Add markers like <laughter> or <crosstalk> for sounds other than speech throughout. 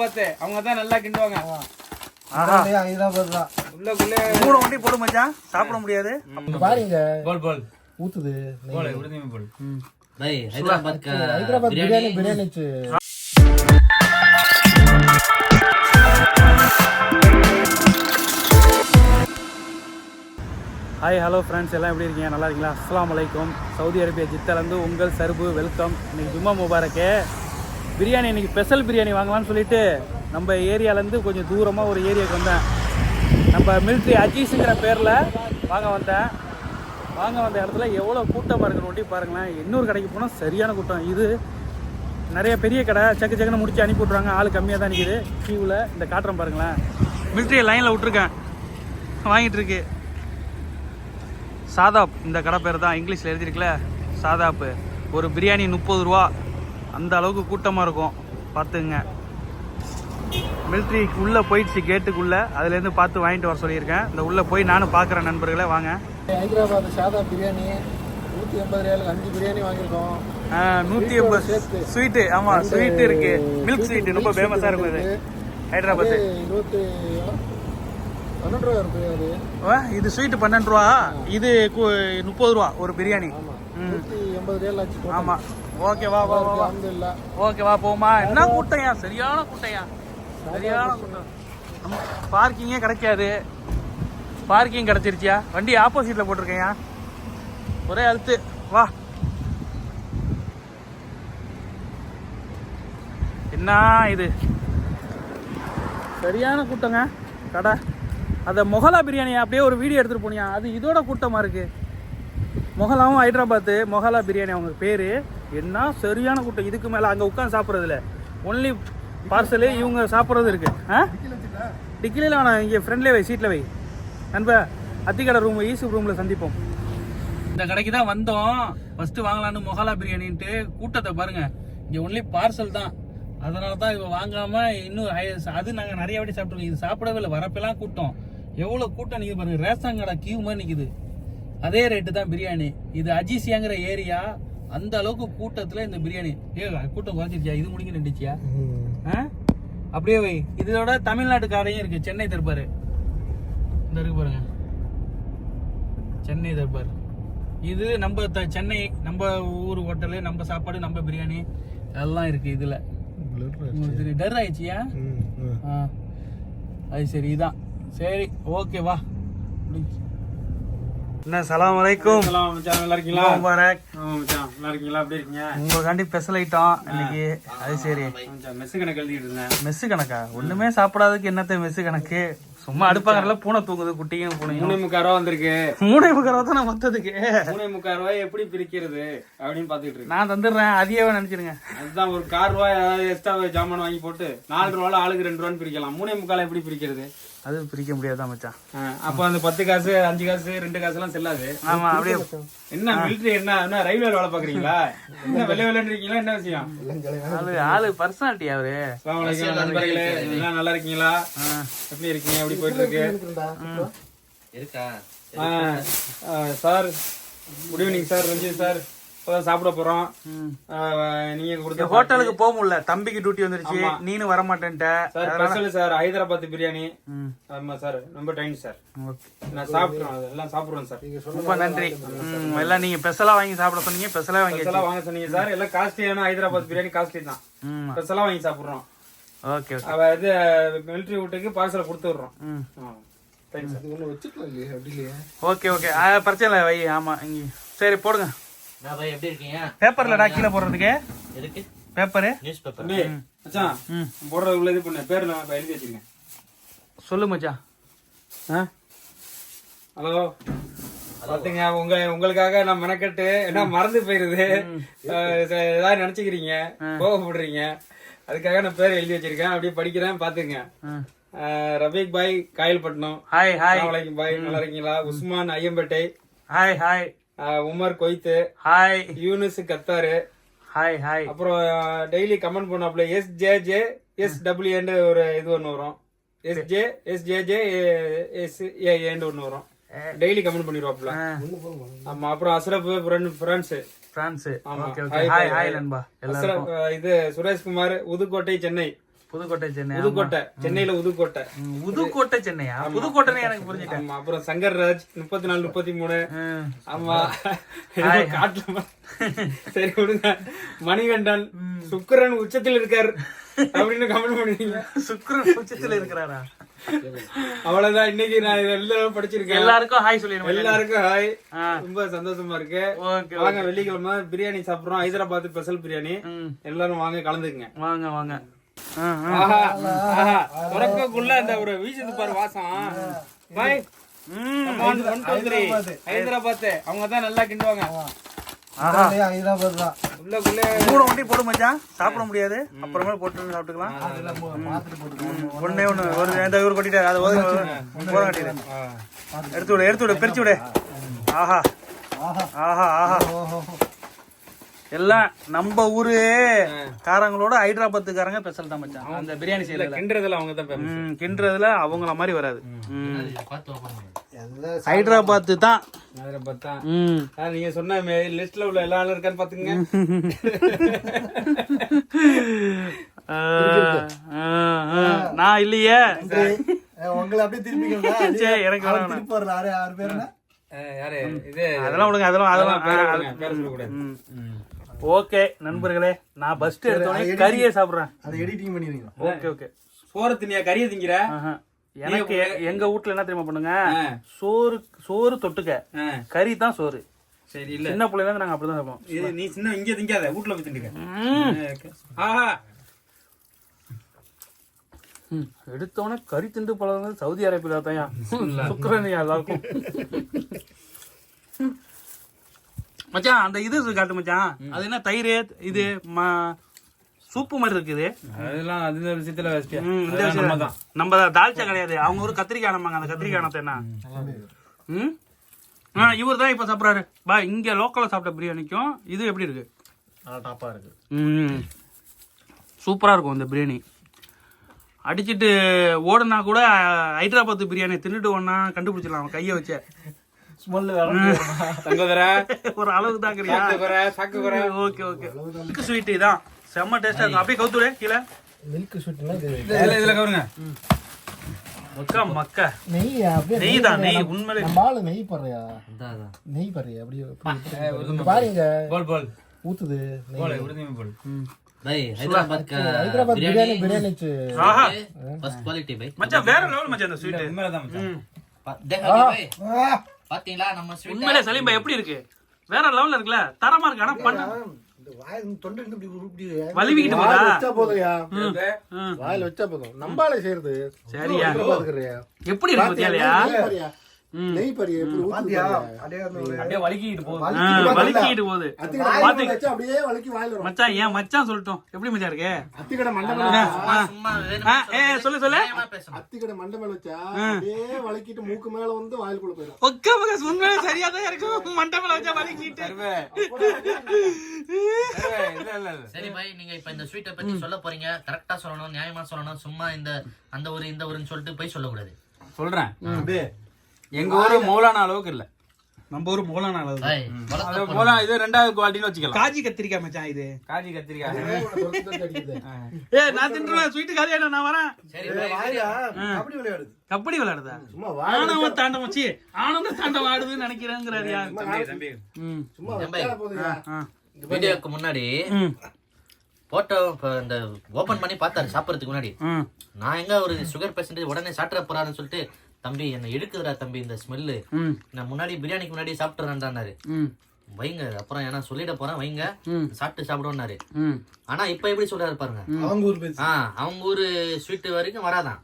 பார்த்து அவங்க நல்லா கிண்டுவாங்க. இதுதான் மூணு வண்டி போடும் மச்சான். சாப்பிட முடியாது. ஹாய் ஹலோ ஃப்ரெண்ட்ஸ் எல்லாம் எப்படி இருக்கீங்க? நல்லா இருக்கீங்களா? அஸ்லாம் வலைக்கம் சவுதி அரேபியா ஜித்தாலேருந்து உங்கள் சருபு வெல்கம் இன்னைக்கு ஜும்மா முபாரக்கு. பிரியாணி இன்னைக்கு ஸ்பெஷல் பிரியாணி வாங்கலாம்னு சொல்லிட்டு நம்ம ஏரியாலேருந்து கொஞ்சம் தூரமாக ஒரு ஏரியாவுக்கு வந்தேன். நம்ம மிலிட்ரி அஜீஸுங்கிற பேரில் வாங்க வந்தேன். வாங்க வந்த இடத்துல எவ்வளோ கூட்டமாக இருக்குன்னு ஒட்டி பாருங்களேன். இன்னொரு கடைக்கு போனால் சரியான கூட்டம். இது நிறைய பெரிய கடை சக்கு சக்குன்னு முடிச்சு அனுப்பி விட்றாங்க ஆள் கம்மியாக தான் நிற்கிது கியூவில் இந்த காட்டுறேன் பாருங்களேன். மிலிட்ரியை லைனில் விட்ருக்கேன் வாங்கிட்டு இருக்கு. சாதாப் இந்த கடை பேர் தான் இங்கிலீஷில் எழுதியிருக்குல்ல சாதாப்பு ஒரு பிரியாணி முப்பது ரூபா. அந்த அளவுக்கு கூட்டமாக இருக்கும். பார்த்துங்க. மிலிட்ரிக்கு உள்ளே போயிடுச்சு கேட்டுக்குள்ளே அதுலேருந்து பார்த்து வாங்கிட்டு வர சொல்லியிருக்கேன். இந்த உள்ளே போய் நானும் பார்க்குறேன் நண்பர்களே வாங்க. ஹைதராபாத் சாதா பிரியாணி நூத்தி எண்பது ரியாலுக்கு அஞ்சு பிரியாணி வாங்கியிருக்கோம். நூற்றி எண்பது ஸ்வீட்டு ஆமாம் ஸ்வீட்டு இருக்கு. மில்க் ஸ்வீட்டு ரொம்ப ஃபேமஸாக இருக்கும் இது ஹைதராபாத். இருபத்தி பன்னெண்டு ரூபா அது இது ஸ்வீட்டு பன்னெண்டு ரூபா. இது முப்பது ரூபா ஒரு பிரியாணி. ம். எண்பது ரியால் ஆச்சு ஆமாம் ஓகே வா வா இல்ல. ஓகே வா போமா. என்ன கூட்டம்யா சரியான கூட்டம்யா சரியான கூட்டம். பார்க்கிங்கே கிடைக்காது. பார்க்கிங் கிடைச்சிருச்சியா? வண்டி ஆப்போசிட்ல போட்டிருக்கேன்யா ஒரே அழுத்து. வா. என்ன இது? சரியான கூட்டங்க. கடை. அந்த மொகலா பிரியாணி அப்படியே ஒரு வீடியோ எடுத்துட்டு போனியா? அது இதோட கூட்டமா இருக்கு? மொகலாவும் ஹைதராபாத்து மொகலா பிரியாணி அவங்க பேர். என்ன சரியான கூட்டம். இதுக்கு மேலே அங்கே உட்காந்து சாப்பிட்றதுல. ஒன்லி பார்சலு இவங்க சாப்பிட்றது இருக்கு. ஆ? டிக்கிலியில் வேணாம் இங்கே ஃப்ரெண்ட்லே வை சீட்டில் வை. நண்பா அத்திக்கடை ரூம் ஈசு ரூமில் சந்திப்போம். இந்த கடைக்கு தான் வந்தோம். ஃபஸ்ட்டு வாங்கலான்னு மொகலா பிரியாணின்ட்டு கூட்டத்தை பாருங்கள் இங்கே ஒன்லி பார்சல் தான். அதனால தான் இவ வாங்காமல் இன்னும் அது நாங்கள் நிறைய வாட்டி சாப்பிட்ருக்கோம் இது சாப்பிடவே இல்லை. வரப்பெல்லாம் கூட்டம். எவ்வளோ கூட்டம் நிற்கிது பாருங்கள் ரேஷன் கடை கியூ மாதிரி அதே ரேட்டு தான் பிரியாணி. இது அஜிசியாங்கிற ஏரியா அந்த அளவுக்கு கூட்டத்தில் இந்த பிரியாணி. ஏ கூட்டம் குறைஞ்சிருச்சியா? இது முடிக்க நின்றுச்சியா அப்படியே வை. இதோட தமிழ்நாட்டு கடையும் இருக்கு. சென்னை தர்பார். இந்த இருக்கு பாருங்க. சென்னை தர்பார். இது நம்ம த- சென்னை நம்ம ஊர் ஹோட்டலு நம்ம சாப்பாடு நம்ம பிரியாணி. எல்லாம் இருக்கு இதுல. டர் ஆயிடுச்சியா? ஆ. அது சரி இதான். சரி ஓகே வா. என்ன சலாம் வலைக்கும் சலாம் மச்சான் நல்லா இருக்கீங்களா? முபாரக் ஆமா மச்சான் நல்லா இருக்கீங்களா? எப்படி இருக்கீங்க? உங்களுக்காண்டி ஸ்பெஷல் ஐட்டம் இன்னைக்கு. அது சரி. மச்சான் மெஸ்ஸு கணக்கு எழுதிட்டு இருந்தேன். மெஸ்ஸு கணக்கா? ஒண்ணுமே சாப்பிடாததுக்கு என்னத்த மெஸ்ஸு கணக்கு? சும்மா அடுப்பாங்கறல பூனை தூங்குது குட்டியும் பூனையும். மூணே முக்கால் ரூபா வந்திருக்கு. மூணை முக்கிற தானே மொத்தத்துக்கு மூணே முக்கால் ரூபாய் எப்படி பிரிக்கிறது அப்படின்னு இருக்கேன். நான் தந்துடுறேன் அதையே நினைச்சிருங்க. அதுதான் ஒரு கார் ரூபாய் ஏதாவது எக்ஸ்ட்ரா ஜாமான் வாங்கி போட்டு நாலு ரூபாய் ஆளுக்கு ரெண்டு ரூபான்னு பிரிக்கலாம். மூணே முக்கால் எப்படி பிரிக்கிறது? அது பிரிக்க முடியாதான் மச்சான்? அப்ப அந்த பத்து காசு அஞ்சு காசு ரெண்டு காசு எல்லாம் செல்லாது. ஆமா அப்படியே என்ன மிலிட்டரி என்ன என்ன ரயில்வே வேலை பாக்குறீங்களா என்ன வெள்ளை வெள்ளன்னு இருக்கீங்களா என்ன விஷயம்? ஆளு ஆளு பர்சனாலிட்டி அவரு? நண்பர்களே எல்லாம் நல்லா இருக்கீங்களா? ஆ. எப்படி இருக்கீங்க? எப்படி போயிட்டு இருக்கு? இருக்கா sir good evening sir Ranjith sir. சாப்பிட போறோம். நீங்க கொடுத்த ஹோட்டலுக்கு போக முடியல தம்பிக்கு டியூட்டி வந்துருச்சு நீனு வர மாட்டேன்ட்ட sir special sir Hyderabad biryani. ஆமா சார் ரொம்ப தேங்க்ஸ் சார். நான் சாப்பிட்றோம் எல்லாம் சாப்பிடுறோம் சார். ரொம்ப நன்றி. ம், எல்லாம் நீங்க ஸ்பெஷலா வாங்கி சாப்பிட சொன்னீங்க ஸ்பெஷலா வாங்கி ஸ்பெஷலா வாங்க சொன்னீங்க சார். எல்லாம் காஸ்ட்லியான ஹைதராபாத் பிரியாணி காஸ்ட்லி தான். ஸ்பெஷலா வாங்கி சாப்பிடுறோம். Okay okay. அவ இது மிலிட்டரி வீட்டுக்கு பார்சல் கொடுத்து விடுறோம். ம். Thanks sir. இது ஒண்ணு வச்சுக்கலாம் இல்லையா அப்படி இல்லையா? Okay okay. ஆ, பிரச்சனை இல்லை வை ஆமா இங்க. சரி போடுங்க. நான் பாய் எப்படி இருக்கீங்க? பேப்பர்லடா கீழே போடுறதுக்கு? எதுக்கு? பேப்பரு நியூஸ் பேப்பர் மச்சான் ம். போடுறது உள்ள இது பண்ண. பேர் நான் இப்ப எழுதி வச்சிருக்கேன். சொல்லு மச்சான். ஹலோ? பாத்தீங்க உங்க உங்களுக்காக நான் மெனக்கெட்டு என்ன மறந்து போயிருது. ஏதாவது நினைச்சுக்கிறீங்க? கோவப்படுறீங்க. அதுக்காக நான் பேர் எழுதி வச்சிருக்கேன். அப்படியே படிக்கிறேன் பாத்துங்க ரபீக் பாய் காயல்பட்டினம். ஹாய் ஹாய் அஸ்ஸலாமு பாய். நல்லா இருக்கீங்களா? Usman Ayyampettai. Hi hi Umar Kuwait hi Yunus Qatar. Hi hi அப்புறம் டெய்லி கமெண்ட் பண்ணாப்ல எஸ் ஜே ஜே எஸ் டபிள்யூன்னு ஒரு இது ஒன்று வரும். S J S J J S ஏன்னு ஒன்று வரும். டெய்லி கமெண்ட் பண்ணிடுவாப்ல ஆமா அப்புறம் அஸ்ரப் ஃப்ரெண்ட்ஸ் பிரான்ஸ் ஆமா. Hi hi. நண்பா. இது சுரேஷ்குமார் புதுக்கோட்டை சென்னை. புதுக்கோட்டை சென்னை புதுக்கோட்டை சென்னையில புதுக்கோட்டை ம், புதுக்கோட்டை சென்னையா புதுக்கோட்டைன்னு எனக்கு புரிஞ்சுட்டேன். அப்புறம் சங்கர் ராஜ் முப்பத்தி நாலு முப்பத்தி மூணு. ஆமா காட்டுல சரி விடுங்க. மணிகண்டன் சுக்கிரன் உச்சத்தில் இருக்கார் அப்படின்னு கமெண்ட் பண்ணுவீங்க சுக்ரன் உச்சத்துல இருக்கிறாரா? அவ்வளவுதான். இன்னைக்கு நான் இது எல்லாம் படிச்சிருக்கேன். எல்லாருக்கும் ஹாய் சொல்லிடுங்க. எல்லாருக்கும் ஹாய். ரொம்ப சந்தோஷமா இருக்கு. வாங்க வெள்ளிக்கிழமை பிரியாணி சாப்பிடுறோம். ஹைதராபாத் ஸ்பெஷல் பிரியாணி. எல்லாரும் வாங்க கலந்துக்குங்க. வாங்க வாங்க. துறக்கக்குள்ள அந்த ஒரு வீசுது பாரு வாசம். ஹைதராபாத். அவங்க தான் நல்லா கிண்டுவாங்க. ஆஹா. மூணு வண்டி போடு மச்சான். சாப்பிட முடியாது. அப்புறமே போட்டு சாப்பிட்டுக்கலாம். போட்டுக்கலாம். ஒண்ணே ஒரு இந்த இவர் கொட்டிட்டு அதை போற கட்டிடு எடுத்து விடு எடுத்து விடு. பிரிச்சு விடு. ஆஹா. ஆஹா ஆஹா. ஓஹோ. எல்லாம் நம்ம ஊரு காரங்களோட ஹைதராபாத்துக்காரங்க ஸ்பெஷல் தான் மச்சான். அந்த பிரியாணி செய்யறதுல. கிண்டுறதுல அவங்க தான் கிண்டுறதுல அவங்கள மாதிரி வராது. ஹைதராபாத் தான். ஹைதராபாத் தான். நீங்க சொன்ன லிஸ்ட்ல உள்ள எல்லா ஆளும் இருக்கான்னு பாத்துங்க. <laughs> நான் இல்லையே. உங்களை அப்படியே திருப்பிக்கல <laughs> சரி, எனக்கு வேணாம். திருப்பி வரல ஆறு ஆறு பேர் என்ன? யாரு? இது அதெல்லாம் விடுங்க அதெல்லாம் அதெல்லாம். ஓகே நண்பர்களே நான் ஃபர்ஸ்ட் எடுத்தோடனே கறியே சாப்பிடுறேன். அதை எடிட்டிங் பண்ணிருக்கீங்க ஓகே ஓகே. சோறு தினியா கறியை திங்கிற? ஆஹா. எனக்கு எங்க வீட்ல என்ன தெரியுமா பண்ணுங்க. சோறு சோறு தொட்டுக்க. கறி தான் சோறு. சரி இல்ல. சின்ன பிள்ளைல இருந்து நாங்க அப்படிதான் சாப்பிடுவோம். நீ சின்ன இங்க திங்காத வீட்டுல போய் திண்டுக்க. ஆஹா. ம். எடுத்தோடனே கறி திண்டு பழகிறது சவுதி அரேபியா தான் சுக்கரனியா எல்லாருக்கும். <laughs> மச்சான் அந்த இது காட்டு மச்சான். அது என்ன தயிர்? இது ம- சூப்பு மாதிரி இருக்குது. அதெல்லாம் அது விஷயத்துல இந்த விஷயம் நம்ம தான். தால்ச்சா கிடையாது. அவங்க ஒரு கத்திரிக்காய் அனுப்பாங்க அந்த கத்திரிக்காய் என்ன? ம்? ஆ இவர் தான் இப்போ சாப்பிட்றாரு. பா இங்கே லோக்கலில் சாப்பிட்ட பிரியாணிக்கும் இது எப்படி இருக்கு? டாப்பா இருக்கு. ம். சூப்பராக இருக்கும் இந்த பிரியாணி. அடிச்சிட்டு ஓடுனா கூட ஹைதராபாத் பிரியாணி தின்னுட்டு ஒன்னா கண்டுபிடிச்சிடலாம் அவன் கையை வச்ச. ஒரு அளவுக்கு தான் சாக்கு ஓகே ஓகே. மில்க் ஸ்வீட் இதான் செம்ம டேஸ்டா இருக்கும் அப்படியே கவுத்துடு கீழே. மில்க் ஸ்வீட்னா இதுல கவுருங்க மக்கா மக்கா. நெய் நெய் தான் நெய் உண்மையிலே. அப்படியே ஊத்துது பிரியாணி மச்சான் வேற லெவல் மச்சான் பாத்தீங்களா? நம்ம உண்மையிலே சலீம்பா எப்படி இருக்கு? வேற லெவல்ல இருக்குல்ல? தரமா இருக்கு ஆனா பண்ண வாயில வச்சா போதும். நம்பால செய்யறது. சரியா? எப்படி இருக்கு நெய் எப்படி அப்படியே வலிக்கிட்டு போகுது. வலிக்கிட்டு போகுது. பாத்து அப்படியே வலிக்கு வாயில வரும். மச்சான் ஏன் மச்சான் சொல்லட்டும். எப்படி மச்சான் இருக்கு? அத்திக்கடை மண்டை மேல சும்மா சும்மா வேணும்னு ஆ, ஏ சொல்லு சொல்லு. நியாயமா பேசணும் அத்திக்கடை மண்டை மேல வச்சா அப்படியே வலிக்கிட்டு மூக்கு மேல வந்து வாயிலுக்குள்ள போயிடும் ஒக்க பக்க உண்மையிலே சரியா தான் இருக்கும். மண்டபல வச்சா வலிக்கிட்டு சரி பாய் நீங்க இப்ப இந்த ஸ்வீட்டை பத்தி சொல்ல போறீங்க. கரெக்டா சொல்லணும் நியாயமா சொல்லணும். சும்மா இந்த அந்த ஊரு இந்த ஊருன்னு சொல்லிட்டு போய் சொல்லக்கூடாது. சொல்றேன். எங்க ஊரு மௌலானா அளவுக்கு இல்ல. நம்ம ஊர் மூலம் அளவு பாய் அது மௌலானா இது ரெண்டாவது குவாலிட்டின்னு வச்சுக்கலாம். காஜி கத்திரிக்காய் மச்சான் இது. காஜி கத்திரிக்காய். ஏ நான் தின்றுவேன். ஸ்வீட் காலியா நான் வரேன். அப்படி விளையாடுது. கபடி விளையாடுதா? சும்மா வாய் ஆணவ தாண்டம் வச்சு ஆனந்த தாண்டம் ஆடுதுன்னு நினைக்கிறேங்கிறாரு யார்? தம்பி தம்பி. ம். சும்மா வீடியோக்கு முன்னாடி போட்டோ இப்ப இந்த ஓபன் பண்ணி பார்த்தாரு சாப்பிடறதுக்கு முன்னாடி. நான் எங்க ஒரு சுகர் பேஷண்ட் உடனே சாப்பிட போறாருன்னு சொல்லிட்டு தம்பி என்ன எடுக்குதுடா தம்பி இந்த ஸ்மெல்லு ம். நான் முன்னாடி பிரியாணிக்கு முன்னாடி சாப்பிட்டுறேன்டாரு ம். வைங்க அப்புறம் ஏன்னா சொல்லிட போறேன் வைங்க. சாப்பிட்டு சாப்பிடுவோம்னாரு ம். ஆனா இப்ப எப்படி சொல்றாரு பாருங்க. அவங்க ஊர் பேச்சு ஆ அவங்க ஊரு ஸ்வீட் வரைக்கும் வராதான்.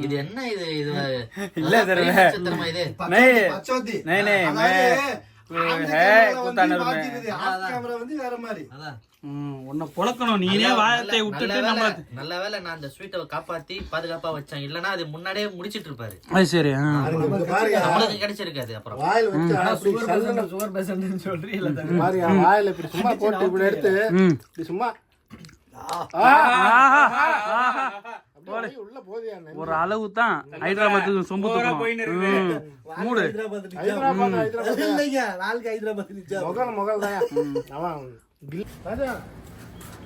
இது என்ன இது இது இல்ல இது? உன்னை புழக்கணும். நீனே நல்ல வேலை நான் அந்த ஸ்வீட்டை காப்பாத்தி பாதுகாப்பா வச்சேன். இல்லனா அது முன்னாடியே முடிச்சிட்டு இருப்பாரு. அது சரி நம்மளுக்கு கிடைச்சிருக்காது அப்புறம். வாயில வச்சு சுகர் பேஷண்ட் சொல்றீங்க சும்மா போட்டு சும்மா ஒரு அளவு தான் ஹைதராபாத்துக்கு சொம்பு. மூடு.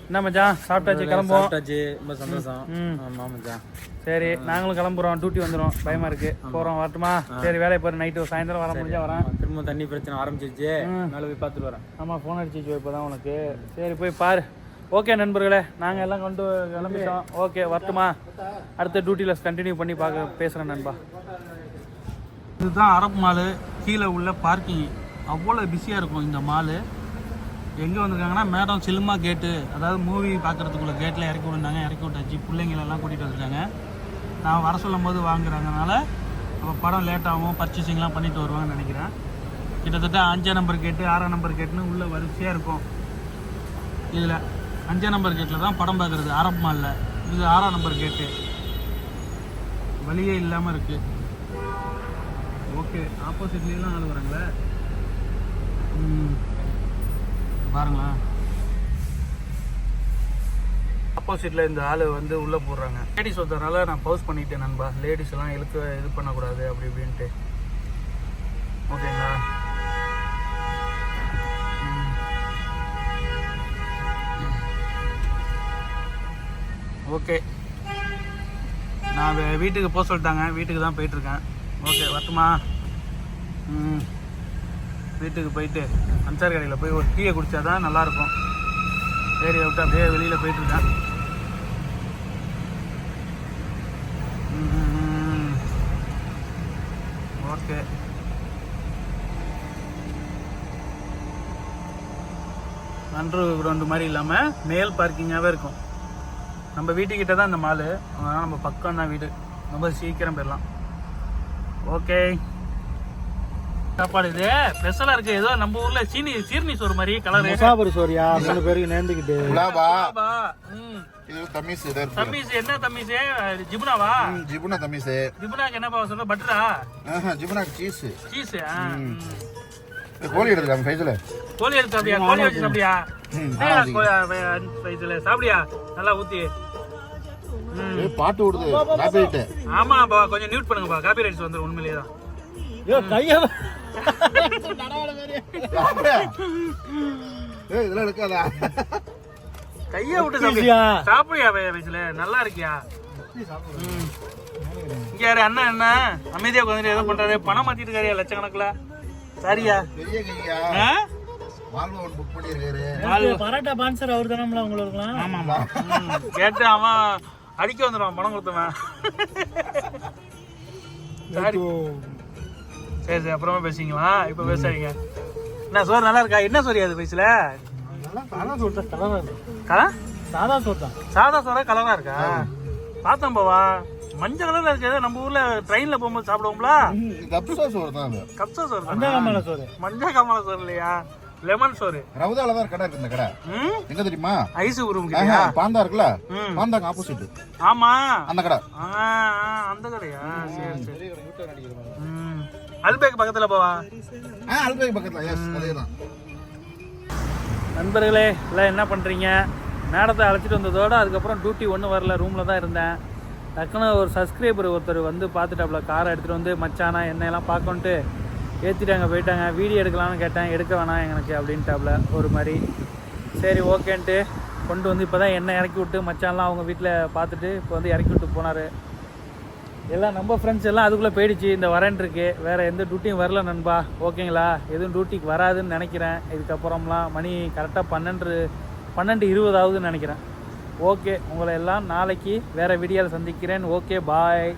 என்ன மச்சான்? சாப்பிட்டாச்சு கிளம்புவோம். சாப்பிட்டாச்சு. ரொம்ப சந்தோஷம். ஆமா மச்சான். சரி நாங்களும் கிளம்புறோம். டியூட்டி வந்துடும் பயமா இருக்கு. போறோம் வரட்டுமா? சரி வேலையை போய் நைட்டு சாயந்தரம் வர முடிஞ்சா வரேன். திரும்ப தண்ணி பிரச்சனை ஆரம்பிச்சிருச்சு. மேலே போய் பார்த்துட்டு வரேன். ஆமா ஃபோன் அடிச்சிச்சு இப்போதான் உனக்கு. சரி போய் பாரு. ஓகே நண்பர்களே நாங்கள் எல்லாம் கொண்டு கிளம்பிட்டோம். ஓகே வரட்டுமா? அடுத்த டியூட்டியில் கண்டினியூ பண்ணி பார்க்க பேசுகிறேன் நண்பா. இதுதான் அரப் மாலு கீழே உள்ள பார்க்கிங் அவ்வளோ பிஸியாக இருக்கும் இந்த மாலு. எங்கே வந்திருக்காங்கன்னா மேடம் சினிமா கேட்டு அதாவது மூவி பார்க்குறதுக்குள்ள கேட்டில் இறக்கி விட்டுருந்தாங்க இறக்கி விட்டாச்சு பிள்ளைங்களெல்லாம் கூட்டிகிட்டு வந்துட்டாங்க. நான் வர சொல்லும் போது வாங்குறாங்கனால அப்போ படம் லேட்டாகவும் பர்ச்சேசிங்லாம் பண்ணிட்டு வருவாங்கன்னு நினைக்கிறேன். கிட்டத்தட்ட அஞ்சாம் நம்பர் கேட்டு ஆறாம் நம்பர் கேட்டுன்னு உள்ள வரிசையாக இருக்கும். இதில் அஞ்சாம் நம்பர் கேட்டில் தான் படம் பார்க்குறது அரப் மாலில். இது ஆறாம் நம்பர் கேட்டு. வழியே இல்லாமல் இருக்குது ஓகே ஆப்போசிட்லாம் ஆள் வராங்களே? பாருங்களேன் ஆப்போசிட்டில் இந்த ஆள் வந்து உள்ளே போடுறாங்க. லேடிஸ் ஒருத்தனால நான் பவுஸ் பண்ணிட்டேன் நண்பா. லேடிஸ் எல்லாம் இழுத்து இது பண்ணக்கூடாது அப்படி இப்படின்ட்டு. ஓகேங்களா? ஓகே. நான் வே- வீட்டுக்கு போக சொல்லிட்டாங்க. வீட்டுக்கு தான் போயிட்டுருக்கேன். ஓகே வரட்டுமா? ம். வீட்டுக்கு போயிட்டு அன்சார் கடையில் போய் ஒரு டீயை குடித்தா தான் நல்லாயிருக்கும். ஏரியா விட்டு அப்படியே வெளியில் போயிட்டுருக்கேன். ஓகே. அண்டர் கிரவுண்டு மாதிரி இல்லாமல் மேல் பார்க்கிங்காகவே இருக்கும். நம்ம வீட்டுக்கிட்ட தான் இந்த மாலு. அதனால் நம்ம பக்கம் தான் வீடு. ரொம்ப சீக்கிரம் போயிடலாம். ஓகே. சாப்பாடு இது. ஸ்பெஷலாக இருக்கு. ஏதோ நம்ம ஊர்ல சீனி சீர்னி சோறு மாதிரி கலரு. முசாபரி சோரியா மூணு பேருக்கு நேர்ந்துக்கிட்டு குலாபா. ம். இது தமீஸ் இது என்ன தம்மீஸ் ஜிபுனாவா? ஜிபுனா தமீஸ். ஜிபுனாக்கு என்னப்பா சொல்ற? பட்டரா? ஜிபுனாக்கு சீஸ். சீஸ் கோழி எடுத்துக்கலாம் ஃபைஸில் கோழி எடுத்து சாப்பிடியா கோழி வச்சு சாப்பிடியா இதுல சாப்பிடியா? நல்லா ஊத்தி. ம். பாட்டு விடுது காப்பிட்டு ஆமாப்பா கொஞ்சம் நியூட் பண்ணுங்கப்பா. காப்பி ரைட்ஸ் வந்துடும் உண்மையிலேயே. தான் ஐயோ கையா ஏய் இதெல்லாம் எடுக்காதா. கையை விட்டு சாப்பிடியா சாப்பிடியா வயசுல நல்லா இருக்கியா? ம். இங்க யாரு? அண்ணன் என்ன அமைதியா உட்காந்துட்டு ஏதோ பண்றாரு. பணம் மாத்திட்டு இருக்காரியா லட்சக்கணக்குல? சரியா? பெரிய கையா? ஒன்று புக் பண்ணியிருக்காரு. வாழ்வு- பரோட்டா பான்சர் அவர் உங்களுக்குலாம் ஆமாமா. கேட்டு அவன் அடிக்க வந்துடுவான் பணம் கொடுத்தவன். சரி. சரி சரி அப்புறமா பேசிங்களா இப்ப பேசாதீங்க. என்ன சோறு நல்லா இருக்கா? என்ன சோறு அது வயசுல சாதா சோறு தான். கலரா? இருக்கு கலா? சாதா சோறு தான். சாதா சோறா கலரா இருக்கா? பார்த்தோம் பாவா. மஞ்சள் கலர்ல இருக்கு. ஏதோ நம்ம ஊர்ல ட்ரெயின்ல போகும்போது சாப்பிடுவோம்ல? கப்சா சோறு தான் அது. கப்சா சோறு தானா? அந்தாமல சோறு. மஞ்சள் கமல சோறு இல்லையா? லெமன் சோறு. ரவுதால தான் கடை இருக்கு இந்த கடை. ம்? எங்க தெரியுமா? ஐஸ் உருவம் பாந்தா இருக்குல்ல? ம். பாந்தாக்கு ஆப்போசிட் ஆமா. அந்த கடை. ஆ, ஆ, அந்த கடையா? சரி சரி. ம். அல்பேக் பக்கத்துல போவா? ஆ அல்பேக் பக்கத்துல எஸ் அதே தான். நண்பர்களே எல்லாம் என்ன பண்ணுறீங்க மேடத்தை அழைச்சிட்டு வந்ததோட அதுக்கப்புறம் டியூட்டி ஒன்றும் வரல. ரூமில் தான் இருந்தேன். டக்குன்னு ஒரு சப்ஸ்கிரைபர் ஒருத்தர் வந்து பார்த்துட்டாப்புல காரை எடுத்துகிட்டு வந்து மச்சானா என்னையெல்லாம் பார்க்கணுன்ட்டு ஏற்றிட்டாங்க போயிட்டாங்க வீடியோ எடுக்கலாம்னு கேட்டேன் எடுக்க வேணாம் எனக்கு அப்படின்ட்டாப்புல ஒரு மாதிரி. சரி ஓகேன்ட்டு கொண்டு வந்து இப்போ தான் என்ன இறக்கி விட்டு மச்சான்லாம் அவங்க வீட்டில் பார்த்துட்டு இப்போ வந்து இறக்கி விட்டு போனார். எல்லாம் நம்ம ஃப்ரெண்ட்ஸ் எல்லாம் அதுக்குள்ளே போயிடுச்சு இந்த வரேன் இருக்கு வேறு எந்த டியூட்டியும் வரல நண்பா ஓகேங்களா? எதுவும் டியூட்டிக்கு வராதுன்னு நினைக்கிறேன் இதுக்கப்புறம்லாம் மணி கரெக்டாக பன்னெண்டு பன்னெண்டு இருபதாவதுன்னு நினைக்கிறேன். ஓகே உங்களை எல்லாம் நாளைக்கு வேறு வீடியோவில் சந்திக்கிறேன். Okay bye